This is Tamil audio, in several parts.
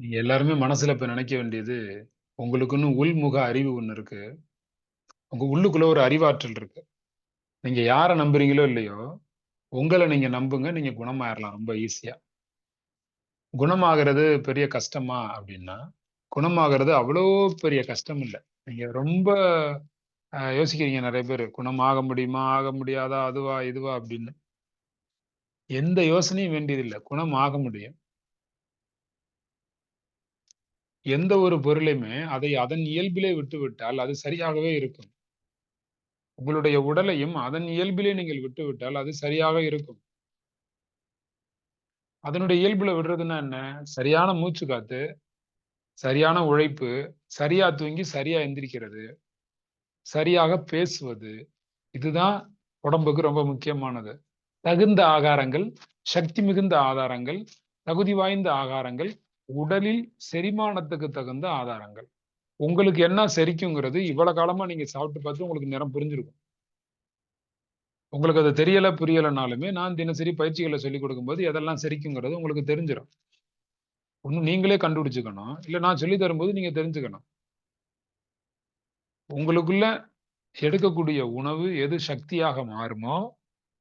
நீங்க எல்லாருமே மனசுல இப்ப நினைக்க வேண்டியது, உங்களுக்குன்னு உள்முக அறிவு ஒண்ணு இருக்கு. உங்க உள்ளுக்குள்ள ஒரு அறிவாற்றல் இருக்கு. நீங்க யார நம்புறீங்களோ இல்லையோ, உங்கள நீங்க நம்புங்க. நீங்க குணமாயிரலாம் ரொம்ப ஈஸியா. குணமாகிறது பெரிய கஷ்டமா அப்படின்னா, குணமாகிறது அவ்வளோ பெரிய கஷ்டம் இல்ல. நீங்க ரொம்ப யோசிக்கிறீங்க நிறைய பேரு. குணமாக முடியுமா? ஆக முடியாதா? அதுவா? இதுவா? அப்படின்னு. எந்த யோசனையும் வேண்டியதில்லை குணம் ஆக முடியும். எந்த ஒரு பொருளையுமே அதை அதன் இயல்பிலே விட்டுவிட்டால் அது சரியாகவே இருக்கும். உங்களுடைய உடலையும் அதன் இயல்பிலே நீங்கள் விட்டுவிட்டால் அது சரியாக இருக்கும். அதனுடைய இயல்புல விடுறதுன்னா என்ன? சரியான மூச்சு காத்து, சரியான உழைப்பு, சரியா தூங்கி சரியா எந்திரிக்கிறது, சரியாக பேசுவது. இதுதான் உடம்புக்கு ரொம்ப முக்கியமானது. தகுந்த ஆகாரங்கள், சக்தி மிகுந்த ஆதாரங்கள், தகுதி வாய்ந்த ஆகாரங்கள், உடலில் செரிமானத்துக்கு தகுந்த ஆதாரங்கள். உங்களுக்கு என்ன செரிக்குங்கிறது இவ்வளவு காலமா நீங்க சாப்பிட்டு பார்த்து உங்களுக்கு நிறம் புரிஞ்சிருக்கும். உங்களுக்கு அது தெரியல, புரியலைனாலுமே நான் தினசரி பயிற்சிகளை சொல்லிக் கொடுக்கும்போது எதெல்லாம் செரிக்குங்கிறது உங்களுக்கு தெரிஞ்சிடும் ஒன்று நீங்களே கண்டுபிடிச்சுக்கணும். இல்ல நான் சொல்லி தரும்போது நீங்க தெரிஞ்சுக்கணும். உங்களுக்குள்ள எடுக்கக்கூடிய உணவு எது சக்தியாக மாறுமோ,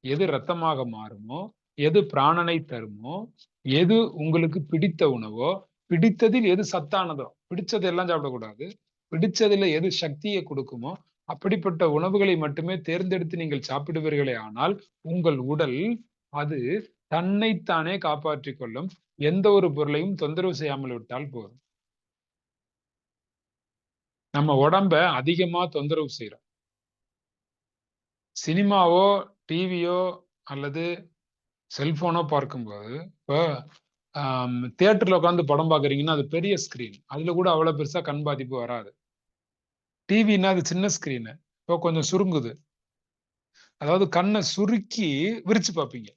எது ரத்தமாக மாறுமோ, எது பிராணனை தருமோ, எது உங்களுக்கு பிடித்த உணவோ, பிடித்ததில் எது சத்தானதோ, பிடிச்சது எல்லாம் சாப்பிடக்கூடாது. பிடிச்சதுல எது சக்தியை கொடுக்குமோ அப்படிப்பட்ட உணவுகளை மட்டுமே தேர்ந்தெடுத்து நீங்கள் சாப்பிடுவீர்களே ஆனால், உங்கள் உடல் அது தன்னைத்தானே காப்பாற்றிக் கொள்ளும். எந்த ஒரு பொருளையும் தொந்தரவு செய்யாமல் விட்டால் போதும். நம்ம உடம்ப அதிகமா தொந்தரவு செய்யறோம் சினிமாவோ, டிவியோ அல்லது செல்போனோ பார்க்கும்போது, இப்போ தேட்டரில் தியேட்டர்ல படம் பார்க்குறீங்கன்னா, அது பெரிய ஸ்கிரீன். அதுல கூட அவ்வளவு பெருசா கண் பாதிப்பு வராது. டிவின்னா அது சின்ன ஸ்கிரீனு. இப்போ கொஞ்சம் சுருங்குது. அதாவது கண்ணை சுருக்கி விரிச்சு பார்ப்பீங்க.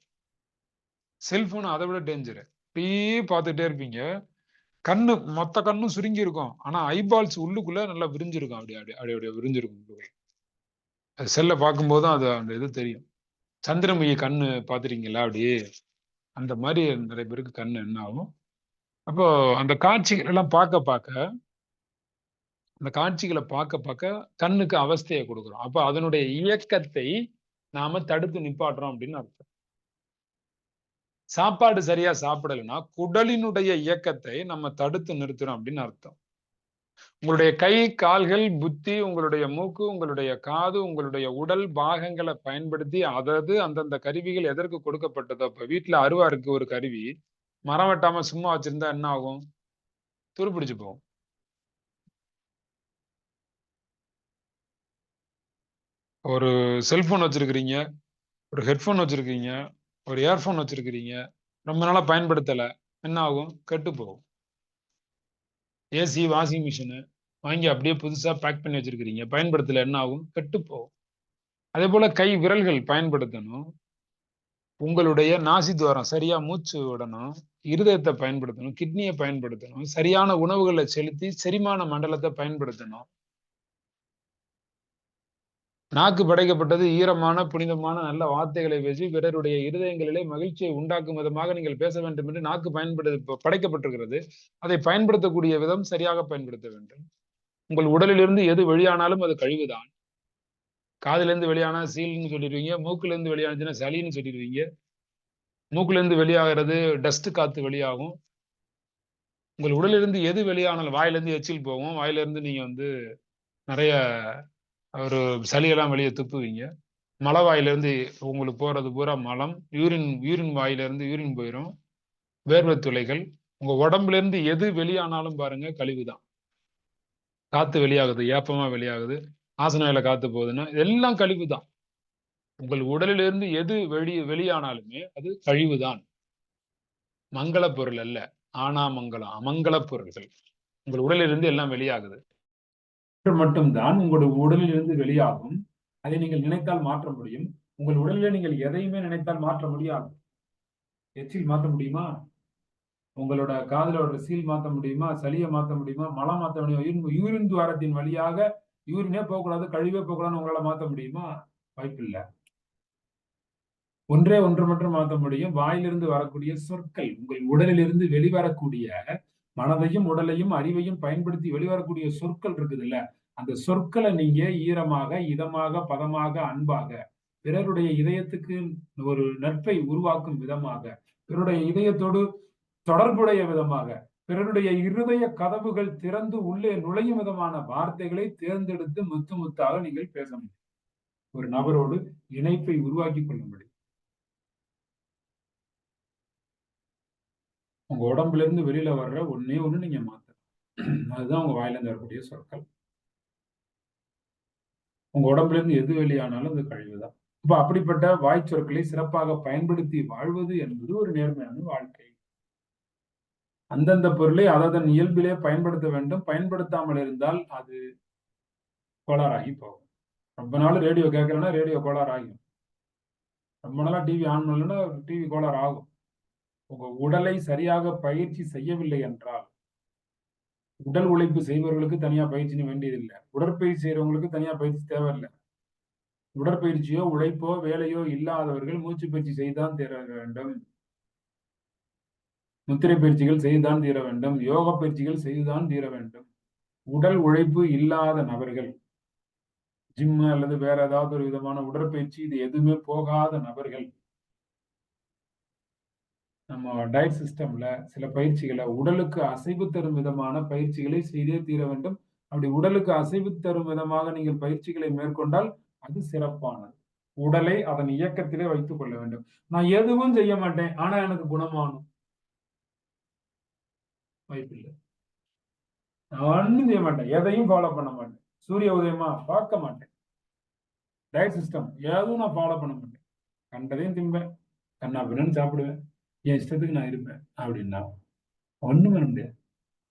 செல்போன் அதை விட டேஞ்சரு. அப்படியே பார்த்துட்டே இருப்பீங்க. கண்ணு மொத்த கண்ணும் சுருங்கி இருக்கும். ஆனா ஐபால்ஸ் உள்ளுக்குள்ள நல்லா விரிஞ்சிருக்கும். அப்படி அப்படி அப்படி அப்படியே விரிஞ்சிருக்கும் அது செல்லை பார்க்கும்போது அது அந்த இது தெரியும். சந்திரமுகி கண்ணு பார்த்துருக்கீங்களா அப்படியே? அந்த மாதிரி நிறைய பேருக்கு கண்ணு என்ன ஆகும். அப்போ அந்த காட்சிகள் எல்லாம் பார்க்க பார்க்க அந்த காட்சிகளை பார்க்க பார்க்க கண்ணுக்கு அவஸ்தைய கொடுக்குறோம் அப்போ அதனுடைய இயக்கத்தை நாம தடுத்து நிப்பாட்டுறோம் அப்படின்னு அர்த்தம். சாப்பாடு சரியா சாப்பிடலைன்னா, குடலினுடைய இயக்கத்தை நம்ம தடுத்து நிறுத்துறோம் அப்படின்னு அர்த்தம். உங்களுடைய கை, கால்கள், புத்தி, உங்களுடைய மூக்கு, உங்களுடைய காது, உங்களுடைய உடல் பாகங்கள பயன்படுத்தி அதது அந்தந்த கருவிகள் எதற்கு கொடுக்கப்பட்டதோ, வீட்டுல அருவா இருக்கு ஒரு கருவி, மரம் வெட்டாம சும்மா வச்சிருந்தா என்ன ஆகும்? துருப்பிடிச்சு போகும். ஒரு செல்போன் வச்சிருக்கிறீங்க, ஒரு ஹெட்போன் வச்சிருக்கீங்க, ஒரு இயர்ஃபோன் வச்சிருக்கிறீங்க. ரொம்ப நாளா பயன்படுத்தல. என்ன ஆகும்? கெட்டு போகும். ஏசி, வாஷிங் மிஷினு வாங்கி அப்படியே புதுசாக பேக் பண்ணி வச்சிருக்கிறீங்க. பயன்படுத்தல என்ன ஆகும்? கெட்டுப்போகும் அதே போல் கை விரல்கள் பயன்படுத்தணும். உங்களுடைய நாசி துவாரம் சரியா மூச்சு விடணும். இருதயத்தை பயன்படுத்தணும். கிட்னியை பயன்படுத்தணும். சரியான உணவுகளை செலுத்தி செரிமான மண்டலத்தை பயன்படுத்தணும். நாக்கு படைக்கப்பட்டது ஈரமான, புனிதமான நல்ல வார்த்தைகளை பேசி பிறருடைய இருதயங்களிலே மகிழ்ச்சியை உண்டாக்கும் விதமாக நீங்கள் பேச வேண்டும் என்று நாக்கு பயன்படு படைக்கப்பட்டிருக்கிறது. அதை பயன்படுத்தக்கூடிய விதம் சரியாக பயன்படுத்த வேண்டும். உங்கள் உடலிலிருந்து எது வெளியானாலும் அது கழிவுதான். காதிலிருந்து வெளியானா சீல்ன்னு சொல்லிடுவீங்க மூக்குலேருந்து வெளியானுச்சுன்னா சளின்னு சொல்லிருவீங்க. மூக்குலேருந்து வெளியாகிறது டஸ்ட் காத்து வெளியாகும். உங்கள் உடலிலிருந்து எது வெளியானாலும் வாயிலிருந்து எச்சில் போகும். வாயிலிருந்து நீங்க வந்து நிறைய ஒரு சளியெல்லாம் வெளிய துப்புவீங்க. மலவாயிலிருந்து உங்களுக்கு போறது பூரா மலம். யூரின் யூரின் வாயிலேருந்து யூரின் போயிரும். வேர்வை துளைகள். உங்க உடம்புலேருந்து எது வெளியானாலும் பாருங்க கழிவுதான். காத்து வெளியாகுது. ஏப்பமா வெளியாகுது. ஆசன காற்று காத்து போகுதுன்னா, எல்லாம் கழிவுதான். உங்கள் உடலிலிருந்து எது வெளி வெளியானாலுமே அது கழிவுதான். மங்கள பொருள் அல்ல. ஆனாமங்கலம். அமங்கல பொருள்கள். உங்கள் உடலிலிருந்து எல்லாம் வெளியாகுது. மட்டும்தான் மட்டும் தான் உங்களுடைய உடலிலிருந்து வெளியாகும். அதை நீங்கள் நினைத்தால் மாற்ற முடியும். உங்கள் உடலில் நீங்கள் எதையுமே நினைத்தால் மாற்ற முடியாது. எச்சில் மாற்ற முடியுமா? உங்களோட காதலோட ஒரு சீல் மாத்த முடியுமா? சளியை மாற்ற முடியுமா? மலம் மாற்ற முடியுமா? யூரின் துவாரத்தின் வழியாக யூரினே போகக்கூடாது, கழிவே போகக்கூடாதுன்னு உங்களால மாற்ற முடியுமா? வாய்ப்பில்லை ஒன்றே ஒன்று மட்டும் மாற்ற முடியும். வாயிலிருந்து வரக்கூடிய சொற்கள். உங்கள் உடலிலிருந்து வெளிவரக்கூடிய மனதையும் உடலையும் அறிவையும் பயன்படுத்தி வெளிவரக்கூடிய சொற்கள் இருக்குது இல்ல அந்த சொற்களை நீங்க ஈரமாக இதமாக பதமாக அன்பாக பிறருடைய இதயத்துக்கு ஒரு நட்பை உருவாக்கும் விதமாக பிறருடைய இதயத்தோடு தொடர்புடைய விதமாக பிறருடைய இருதய கதவுகள் திறந்து உள்ளே நுழையும் விதமான வார்த்தைகளை தேர்ந்தெடுத்து முத்து முத்தாக நீங்கள் பேச முடியும். ஒரு நபரோடு இணைப்பை உருவாக்கி கொள்ளும்படி முடியும் உங்க உடம்புல இருந்து வெளியில வர்ற ஒன்னே ஒண்ணு நீங்க மாத்தணும். அதுதான் உங்க வாயிலிருந்து வரக்கூடிய சொற்கள். உங்க உடம்புல இருந்து எது வெளியானாலும் அது கழிவுதான். இப்ப அப்படிப்பட்ட வாய் சொற்களை சிறப்பாக பயன்படுத்தி வாழ்வது என்பது ஒரு நேர்மையான வாழ்க்கை. அந்தந்த பொருளை அதன் இயல்பிலே பயன்படுத்த வேண்டும். பயன்படுத்தாமல் இருந்தால் அது கோளாறாகி போகும். ரொம்ப நாள் ரேடியோ கேட்கலன்னா ரேடியோ கோளாறு ஆகும் ரொம்ப நாளா டிவி ஆன் பண்ணலன்னா டிவி கோளாறு ஆகும் உங்க உடலை சரியாக பயிற்சி செய்யவில்லை என்றால் உடல் உழைப்பு செய்பவர்களுக்கு தனியா பயிற்சின்னு வேண்டியதில்லை. உடற்பயிற்சி செய்யறவங்களுக்கு தனியா பயிற்சி தேவையில்லை. உடற்பயிற்சியோ உழைப்போ வேலையோ இல்லாதவர்கள் மூச்சு பயிற்சி செய்தான் தீர வேண்டும். முத்திரை பயிற்சிகள் செய்துதான் தீர வேண்டும். யோக பயிற்சிகள் செய்துதான் தீர வேண்டும். உடல் உழைப்பு இல்லாத நபர்கள் ஜிம்மு அல்லது வேற ஏதாவது ஒரு விதமான உடற்பயிற்சி இது எதுவுமே போகாத நபர்கள் நம்ம டயட் சிஸ்டம்ல சில பயிற்சிகளை உடலுக்கு அசைவு தரும் விதமான பயிற்சிகளை செய்தே தீர வேண்டும். அப்படி உடலுக்கு அசைவு தரும் விதமாக நீங்கள் பயிற்சிகளை மேற்கொண்டால் அது சிறப்பானது. உடலை அதன் இயக்கத்திலே வைத்துக் கொள்ள வேண்டும். நான் எதுவும் செய்ய மாட்டேன். ஆனா எனக்கு குணமானும் வாய்ப்பில்லை நான் ஒன்றும் செய்ய மாட்டேன். எதையும் ஃபாலோ பண்ண மாட்டேன். சூரிய உதயமா பார்க்க மாட்டேன். டயட் சிஸ்டம் எதுவும் நான் ஃபாலோ பண்ண மாட்டேன். கண்டதையும் திம்பேன் கண்ணா பின்னு சாப்பிடுவேன். என் இஷ்டத்துக்கு நான் இருப்பேன் அப்படின்னா ஒண்ணும் பண்ண முடியாது.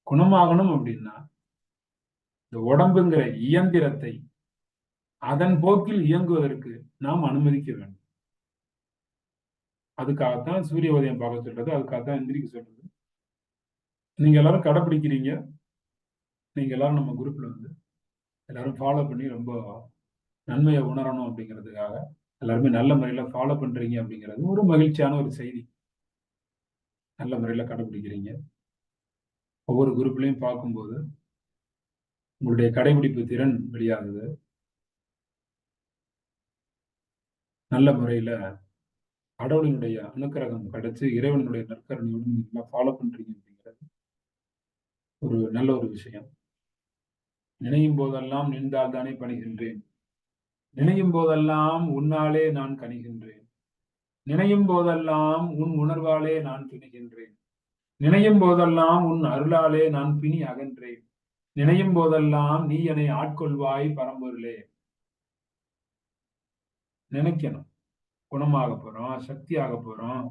குணமாகணும் அப்படின்னா இந்த உடம்புங்கிற இயந்திரத்தை அதன் போக்கில் இயங்குவதற்கு நாம் அனுமதிக்க வேண்டும். அதுக்காகத்தான் சூரிய உதயம் பார்க்க சொல்றது அதுக்காகத்தான் எந்திரிக்க சொல்றது. நீங்க எல்லாரும் கடைபிடிக்கிறீங்க நீங்க எல்லாரும் நம்ம குரூப்ல வந்து எல்லாரும் ஃபாலோ பண்ணி ரொம்ப நன்மையை உணரணும் அப்படிங்கிறதுக்காக எல்லாருமே நல்ல முறையில ஃபாலோ பண்றீங்க அப்படிங்கிறது ஒரு மகிழ்ச்சியான ஒரு செய்தி. நல்ல முறையில கடைபிடிக்கிறீங்க. ஒவ்வொரு குரூப்லையும் பார்க்கும்போது உங்களுடைய கடைபிடிப்பு திறன் வெளியாகுது. நல்ல முறையில கடவுளினுடைய அனுக்கிரகம் கிடைச்சி இறைவனுடைய நற்கரணையோடு நீங்க ஃபாலோ பண்றீங்க அப்படிங்கிறது ஒரு நல்ல ஒரு விஷயம். நினையும் போதெல்லாம் நின்றால் தானே பணிகின்றேன். நினையும் போதெல்லாம் உன்னாலே நான் கணிகின்றேன். நினையும் போதெல்லாம் உன் உணர்வாலே நான் பிணிகின்றேன். நினையும் போதெல்லாம் உன் அருளாலே நான் பிணி அகன்றேன். நினையும் போதெல்லாம் நீ என்னை ஆட்கொள்வாய் பரம்பொருளே. நினைக்கணும். குணமாக போறோம் சக்தியாக போறோம்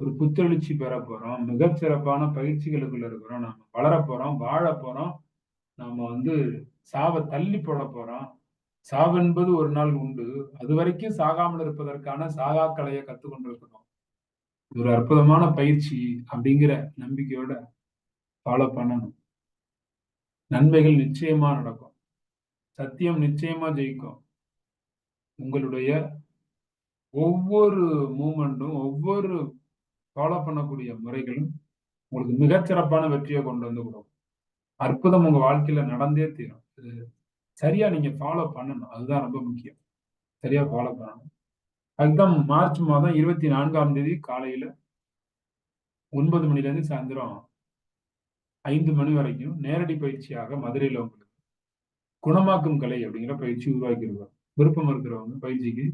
ஒரு புத்தெழுச்சி பெற போறோம் மிகச்சிறப்பான பயிற்சிகளுக்குள்ள இருக்கிறோம். நாம வளர போறோம் வாழ போறோம். நாம வந்து சாவை தள்ளி போட போறோம். சாவென்பது ஒரு நாள் உண்டு. அது வரைக்கும் சாகாமல் இருப்பதற்கான சாகாக்கலையை கத்துக்கொண்டிருக்கிறோம் ஒரு அற்புதமான பயிற்சி அப்படிங்கிற நம்பிக்கையோட ஃபாலோ பண்ணணும். நன்மைகள் நிச்சயமா நடக்கும். சத்தியம் நிச்சயமா ஜெயிக்கும். உங்களுடைய ஒவ்வொரு மூமெண்ட்டும் ஒவ்வொரு ஃபாலோ பண்ணக்கூடிய முறைகளும் உங்களுக்கு மிகச்சிறப்பான வெற்றியை கொண்டு வந்து கொடுக்கும் அற்புதம் உங்க வாழ்க்கையில நடந்தே தீரும். இது சரியா நீங்க ஃபாலோ பண்ணணும். அதுதான் ரொம்ப முக்கியம். சரியா ஃபாலோ பண்ணணும். அதுதான் மார்ச் மாதம் இருபத்தி நான்காம் தேதி காலையில ஒன்பது மணில இருந்து சாயந்தரம் ஐந்து மணி வரைக்கும் நேரடி பயிற்சியாக மதுரையில் உங்களுக்கு குணமாக்கும் கலை அப்படிங்கிற பயிற்சி உருவாக்கி விருப்பம் இருக்கிறவங்க பயிற்சிக்கு